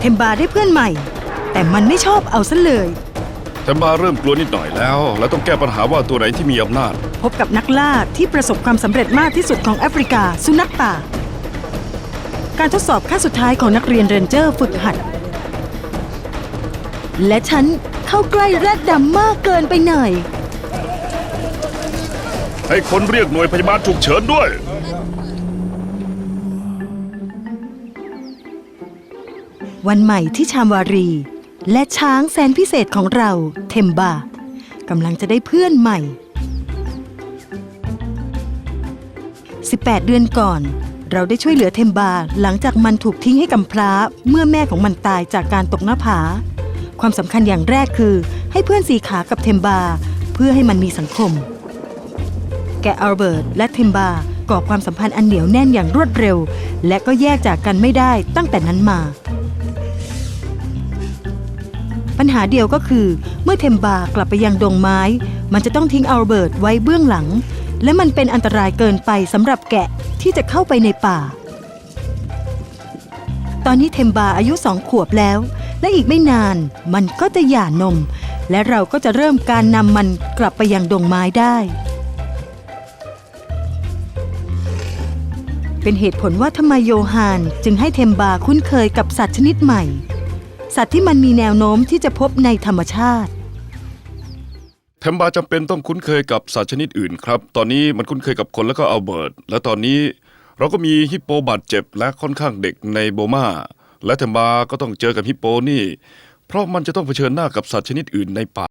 เทมบาได้เพื่อนใหม่ แต่มันไม่ชอบเอาซะเลย เทมบาเริ่มกลัวนิดหน่อยแล้ว และต้องแก้ปัญหาว่าตัวไหนที่มีอำนาจ พบกับนักล่าที่ประสบความสำเร็จมากที่สุดของแอฟริกา สุนัขป่า การทดสอบขั้นสุดท้ายของนักเรียนเรนเจอร์ฝึกหัด และฉันเข้าใกล้แรดดำมากเกินไปหน่อย ให้คนเรียกหน่วยพยาบาลฉุกเฉินด้วย วันใหม่ที่ชามวารี และช้างแสนพิเศษของเราเทมบากำลังจะได้เพื่อนใหม่ 18 เดือนก่อน เราได้ช่วยเหลือเทมบาหลังจากมันถูกทิ้งให้กำพร้า เมื่อแม่ของมันตายจากการตกหน้าผา ความสำคัญอย่างแรกคือ ให้เพื่อนสีขากับเทมบา เพื่อให้มันมีสังคม แกอัลเบิร์ตและเทมบาก่อความสัมพันธ์อันเหนียวแน่นอย่างรวดเร็ว และก็แยกจากกันไม่ได้ตั้งแต่นั้นมา ปัญหาเดียวก็คือ เมื่อเทมบากลับไปยังดงไม้ มันจะต้องทิ้งอัลเบิร์ตไว้เบื้องหลัง และมันเป็นอันตรายเกินไปสำหรับแกะที่จะเข้าไปในป่า ตอนนี้เทมบาอายุสองขวบแล้ว และอีกไม่นานมันก็จะหย่านม และเราก็จะเริ่มการนำมันกลับไปยังดงไม้ได้เป็นเหตุผลว่าทำไมโยฮานจึงให้เทมบาคุ้นเคยกับสัตว์ชนิดใหม่ สัตว์ที่มันมีแนวโน้มที่จะพบในธรรมชาติ เทมบาจำเป็นต้องคุ้นเคยกับสัตว์ชนิดอื่นครับ ตอนนี้มันคุ้นเคยกับคนแล้วก็อัลเบิร์ต และตอนนี้เราก็มีฮิปโปบาดเจ็บและค่อนข้างเด็กในโบมา และเทมบาก็ต้องเจอกับฮิปโปนี่ เพราะมันจะต้องเผชิญหน้ากับสัตว์ชนิดอื่นในป่า